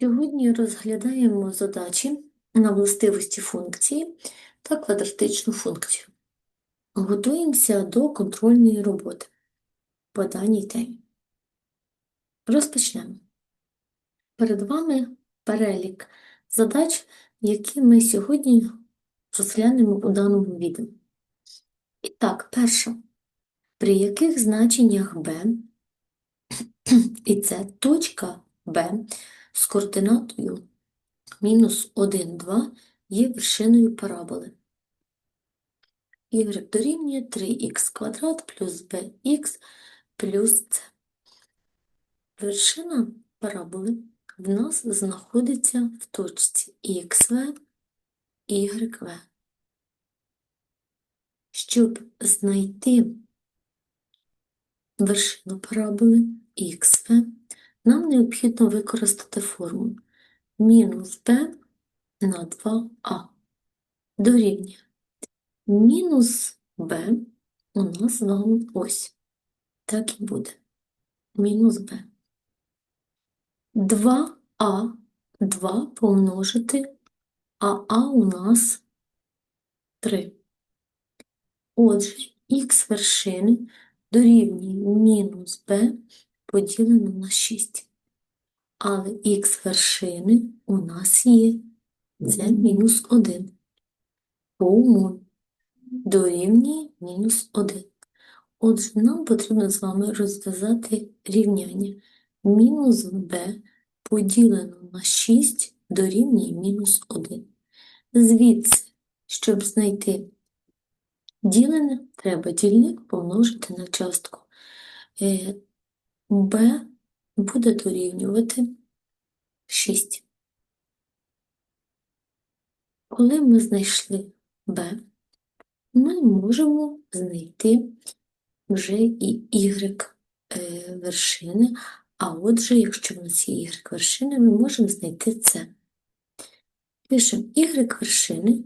Сьогодні розглядаємо задачі на властивості функції та квадратичну функцію. Готуємося до контрольної роботи по даній темі. Розпочнемо. Перед вами перелік задач, які ми сьогодні розглянемо у даному відео. І так, перша. При яких значеннях b і це точка b з координатою мінус 1, 2 є вершиною параболи. y дорівнює 3х квадрат плюс bx плюс c. Вершина параболи в нас знаходиться в точці xv, yv. Щоб знайти вершину параболи xv, нам необхідно використати формулу мінус b на 2а дорівнює мінус b у нас з вами ось. Так і буде. Мінус b. 2а, 2 помножити, а а у нас 3. Отже, х вершини дорівнює мінус b поділено на 6. Але х вершини у нас є це мінус 1. По дорівнює мінус 1. Отже, нам потрібно з вами розв'язати рівняння. Мінус b поділено на 6 дорівнює мінус 1. Звідси, щоб знайти ділене, треба дільник помножити на частку. B буде дорівнювати 6. Коли ми знайшли b, ми можемо знайти вже і y е, вершини, а отже, якщо в нас є y вершини, ми можемо знайти це. Пишемо y вершини,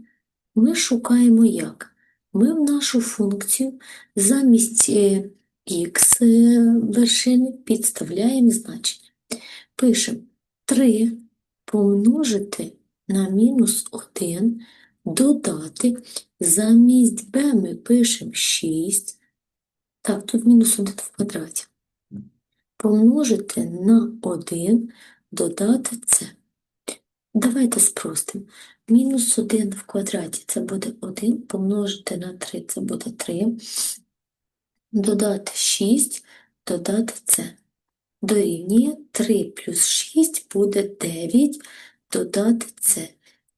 ми шукаємо як? Ми в нашу функцію замість е, х вершини підставляємо значення. Пишемо 3 помножити на мінус 1, додати, замість b ми пишемо 6, так, тут мінус 1 в квадраті. Помножити на 1, додати це. Давайте спростимо. Мінус 1 в квадраті це буде 1, помножити на 3 це буде 3, додати 6, додати це. Дорівнює 3 плюс 6 буде 9, додати це.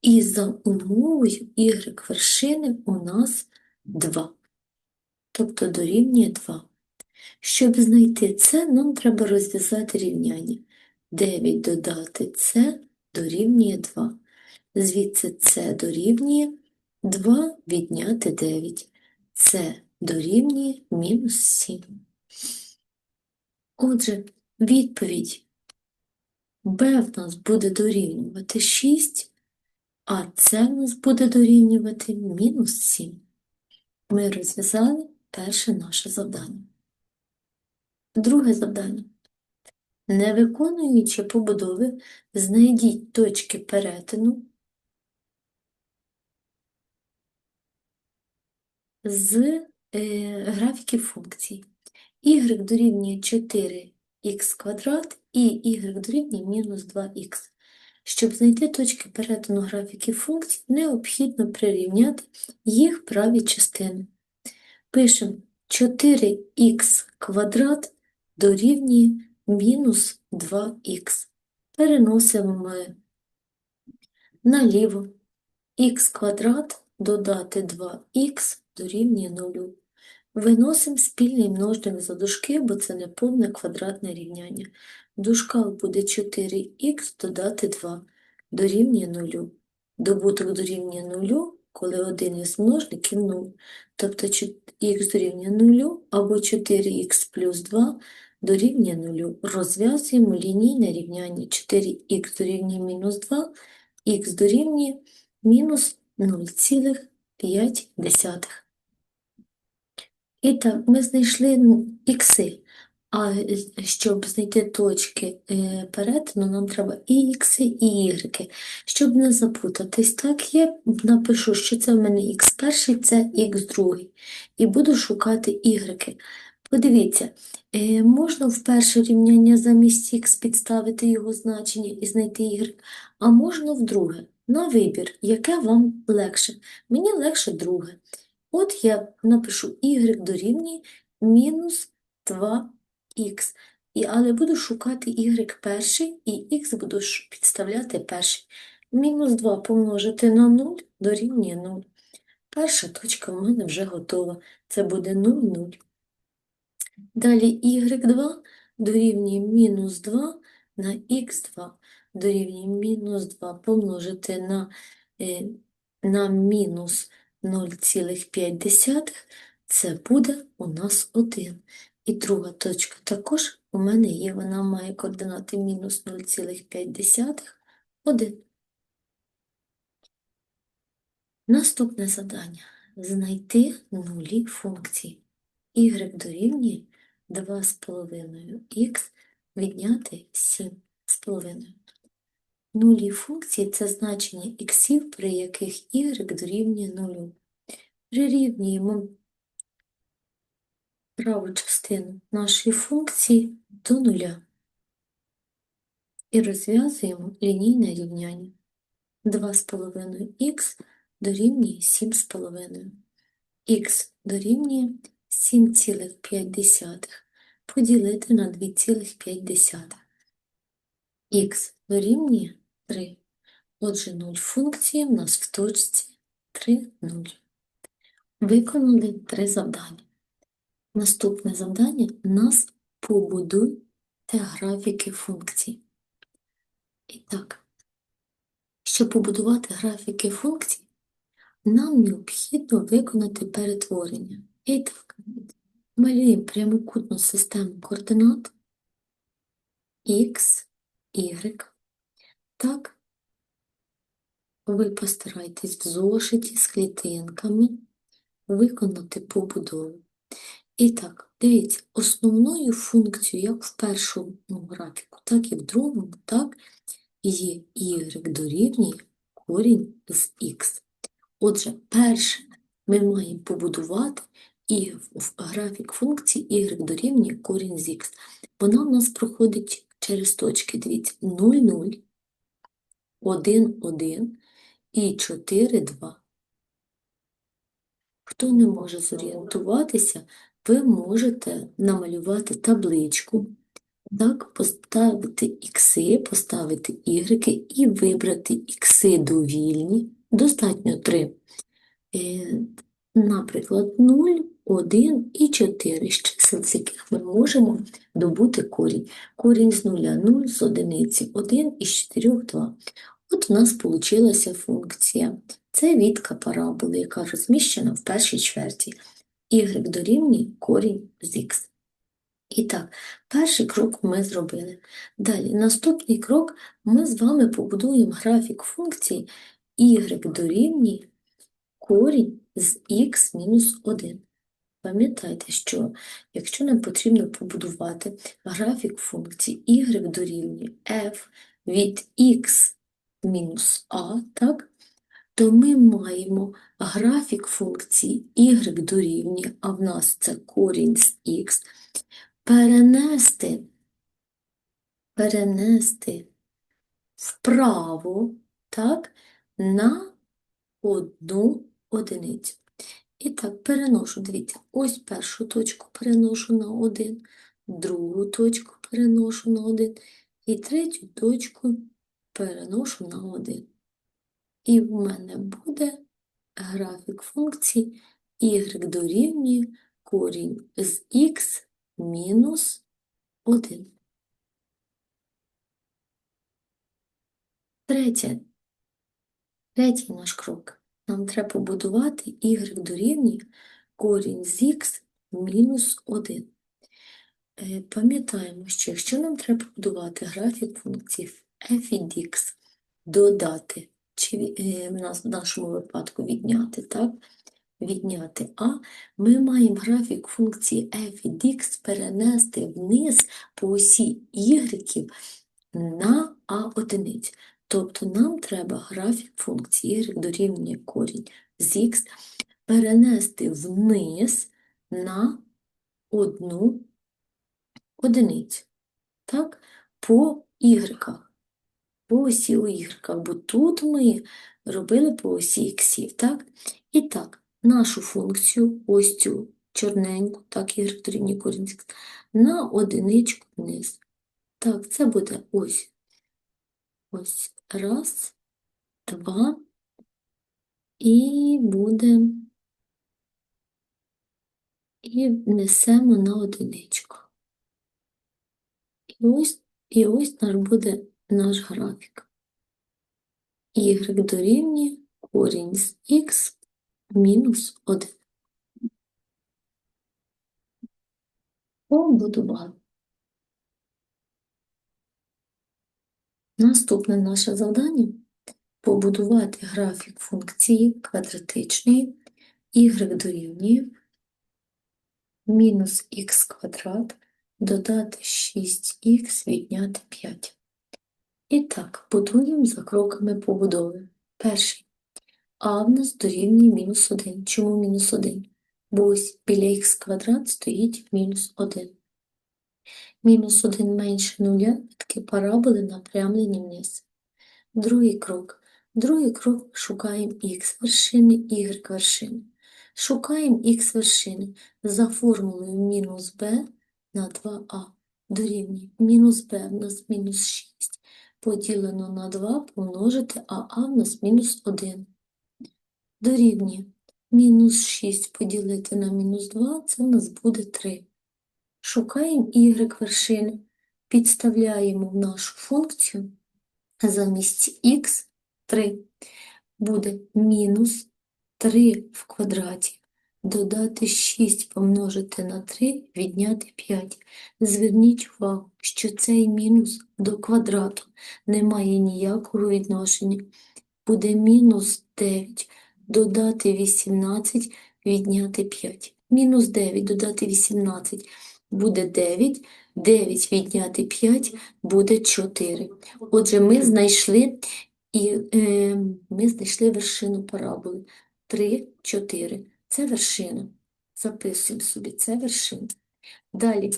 І за умовою y вершини у нас 2. Тобто дорівнює 2. Щоб знайти це, нам треба розв'язати рівняння. 9 додати це дорівнює 2. Звідси це дорівнює 2 відняти 9. Це дорівнює мінус 7. Отже, відповідь b в нас буде дорівнювати 6, а це в нас буде дорівнювати мінус 7. Ми розв'язали перше наше завдання. Друге завдання. Не виконуючи побудови, знайдіть точки перетину з графіків функцій. y дорівнює 4х квадрат і y дорівнює мінус 2х. Щоб знайти точки перетину графіків функцій, необхідно прирівняти їх праві частини. Пишемо 4х квадрат дорівнює мінус 2х. Переносимо ми наліво х квадрат додати 2х дорівнює 0. Виносимо спільний множник за дужки, бо це не повне квадратне рівняння. В дужках буде 4х додати 2 дорівнює 0. Добуток дорівнює 0, коли один із множників 0. Тобто х дорівнює 0 або 4х плюс 2 дорівнює 0. Розв'язуємо лінійне рівняння 4х дорівнює мінус 2, х дорівнює мінус 0,5. І так, ми знайшли ікси, А е, щоб знайти точки е, перетину, нам треба і ікси, і ігреки. Щоб не запутатись, так, я напишу, що це в мене х перший, це х другий. І буду шукати ігреки. Подивіться, е, можна в перше рівняння замість х підставити його значення і знайти y, а можна в друге. На вибір, яке вам легше. Мені легше друге. От я напишу y дорівнює мінус 2х. І, але буду шукати y перший і х буду підставляти перший. Мінус 2 помножити на 0 дорівнює 0. Перша точка в мене вже готова. Це буде 0, 0. Далі y2 дорівнює мінус 2 на х2 дорівнює мінус 2 помножити на, е, на мінус 0,5. Це буде у нас 1. І друга точка також у мене є, вона має координати мінус 0,5, 1. Наступне завдання. Знайти нулі функції. y дорівнює 2,5х відняти 7,5. Нулі функції – це значення іксів, при яких y дорівнює 0. Прирівнюємо праву частину нашої функції до нуля і розв'язуємо лінійне рівняння. 2,5х дорівнює 7,5. х дорівнює 7,5 поділити на 2,5. х дорівнює 3. Отже, 0 функції в нас в точці 3, 0. Виконали три завдання. Наступне завдання – нас побудуйте графіки функцій. І так, щоб побудувати графіки функцій, нам необхідно виконати перетворення. І так, малюємо прямокутну систему координат x, y. Так, ви постарайтесь в зошиті з клітинками виконати побудову. І так, дивіться, основною функцією як в першому графіку, так і в другому, так, є y дорівнює корінь з х. Отже, перше ми маємо побудувати і в графік функції y дорівнює корінь з х. Вона в нас проходить через точки, дивіться, 0, 0, 1, 1 і 4, 2. Хто не може зорієнтуватися, ви можете намалювати табличку, так, поставити ікси, поставити ігреки і вибрати ікси довільні, достатньо 3. Наприклад, 0, 1 і 4, з чисел з яких ми можемо добути корінь. Корінь з 0 – 0, з одиниці 1 і з 4 – 2. От у нас получилася функція. Це відка параболи, яка розміщена в першій чверті. Y дорівнює корінь з х. І так, перший крок ми зробили. Далі, наступний крок ми з вами побудуємо графік функції y дорівнює корінь з х мінус 1. Пам'ятайте, що якщо нам потрібно побудувати графік функції y дорівнює f від x мінус a, так, то ми маємо графік функції y дорівнює, а в нас це корінь з х, перенести, перенести вправо, так, на одну одиницю. І так, переношу, дивіться, ось першу точку переношу на 1, другу точку переношу на 1 і третю точку переношу на 1. І в мене буде графік функції y дорівнює корінь з х мінус 1. Третє. Третій наш крок. Нам треба побудувати y дорівнює корінь з х мінус 1. Е, Пам'ятаємо, що якщо нам треба побудувати графік функції f додати, чи е, в нашому випадку відняти, так, відняти А, ми маємо графік функції f від x перенести вниз по осі y на а одиниць. Тобто нам треба графік функції y дорівнює корінь з x перенести вниз на одну одиницю. Так? По y, по осі у y, бо тут ми робили по осі іксів. Так? І так, нашу функцію, ось цю чорненьку, так, y дорівнює корінь на одиничку вниз. Так, це буде ось. Ось раз, два, і буде, і несемо на одиничку. І ось, і ось наш буде наш графік. Y дорівнює корінь з х мінус 1. Побудували. Наступне наше завдання побудувати графік функції квадратичної y дорівнює мінус х квадрат додати 6х відняти 5. І так, будуємо за кроками побудови. Перший. А в нас дорівнює мінус 1. Чому мінус 1? Бо ось біля х квадрат стоїть мінус 1. Мінус 1 менше нуля, такі параболи напрямлені вниз. Другий крок. Другий крок шукаємо х вершини, y вершини. Шукаємо х вершини за формулою мінус b на 2а дорівнює мінус b в нас мінус 6 поділено на 2 помножити, а а в нас мінус 1. Дорівнює мінус 6 поділити на мінус 2, це в нас буде 3. Шукаємо y вершини, підставляємо в нашу функцію замість х 3 буде мінус 3 в квадраті. Додати 6 помножити на 3, відняти 5. Зверніть увагу, що цей мінус до квадрату не має ніякого відношення. Буде мінус 9, додати 18, відняти 5. Мінус 9 додати 18 буде 9, 9 відняти 5 буде 4. Отже, ми знайшли, і, е, ми знайшли вершину параболи. 3, 4. Це вершина. Записуємо собі, це вершина. Далі,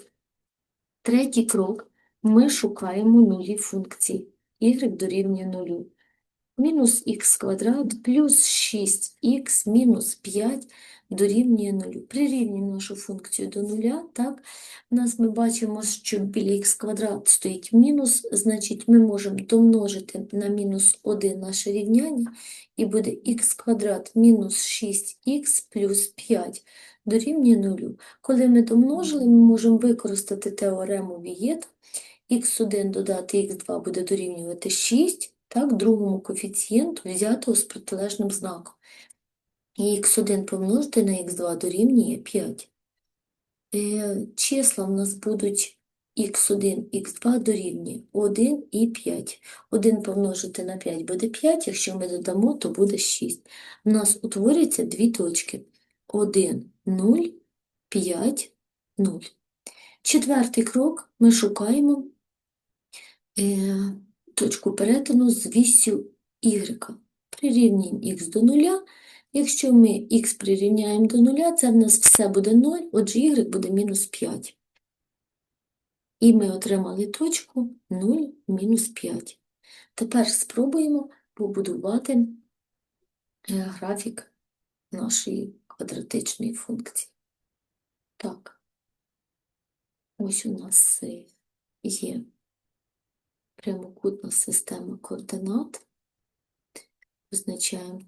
третій крок. Ми шукаємо нулі функції. y дорівнює нулю. Мінус х квадрат плюс 6х мінус 5 дорівнює нулю. Прирівнюємо нашу функцію до нуля. Так? У нас ми бачимо, що біля х квадрат стоїть мінус, значить ми можемо домножити на мінус 1 наше рівняння, і буде х квадрат мінус 6х плюс 5 дорівнює нулю. Коли ми домножили, ми можемо використати теорему Вієта. х1 додати х2 буде дорівнювати 6, так, другому коефіцієнту взятого з протилежним знаком. І х1 помножити на х2 дорівнює 5. Е, числа в нас будуть х1, х2 дорівнює 1 і 5. 1 помножити на 5 буде 5, якщо ми додамо, то буде 6. У нас утворюються дві точки. 1, 0, 5, 0. Четвертий крок ми шукаємо е, точку перетину з вісю y. Прирівнюємо х до 0. Якщо ми х прирівняємо до 0, це в нас все буде 0, отже y буде мінус 5. І ми отримали точку 0, мінус 5. Тепер спробуємо побудувати е, графік нашої квадратичної функції. Так, ось у нас є прямокутна система координат. Визначаємо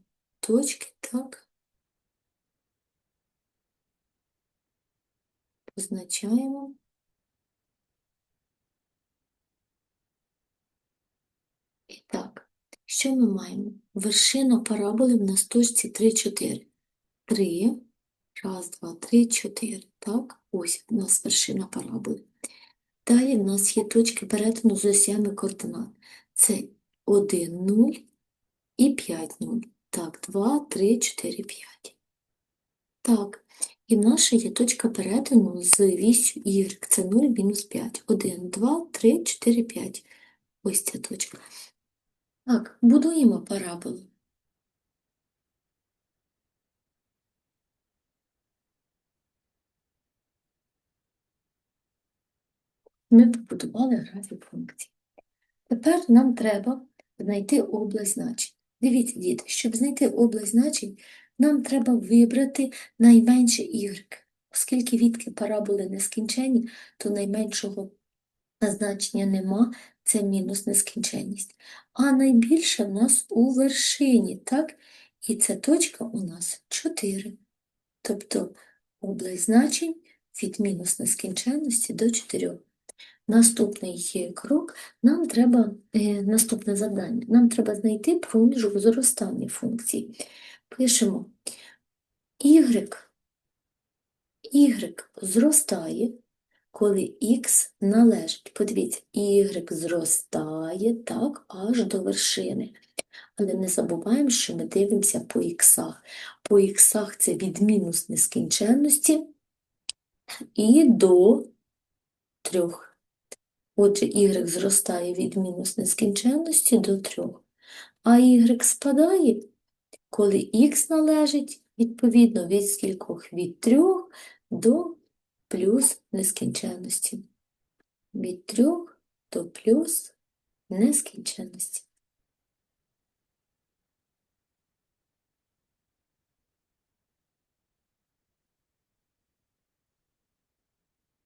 точки, так. Позначаємо. І так, що ми маємо? Вершина параболи в нас точці 3, 4. 3, раз, два, три, чотири. Так, ось у нас вершина параболи. Далі в нас є точки перетину з осями координат. Це 1, 0 і 5, 0. Так, 2, 3, 4, 5. Так, і в нас є точка перетину з вісю y. Це 0, мінус 5. 1, 2, 3, 4, 5. Ось ця точка. Так, будуємо параболу. Ми побудували графік функцій. Тепер нам треба знайти область значень. Дивіться, діти, щоб знайти область значень, нам треба вибрати найменше y. Оскільки відки параболи нескінченні, то найменшого значення нема, це мінус нескінченність. А найбільше в нас у вершині, так? І ця точка у нас 4. Тобто область значень від мінус нескінченності до 4. Наступний крок нам треба, е, наступне завдання, нам треба знайти проміжок зростання функції. Пишемо y, y зростає, коли x належить. Подивіться, y зростає так аж до вершини. Але не забуваємо, що ми дивимося по іксах. По іксах це від мінус нескінченності і до трьох. Отже, y зростає від мінус нескінченності до 3. А y спадає, коли х належить, відповідно, від скількох? Від 3 до плюс нескінченності. Від 3 до плюс нескінченності.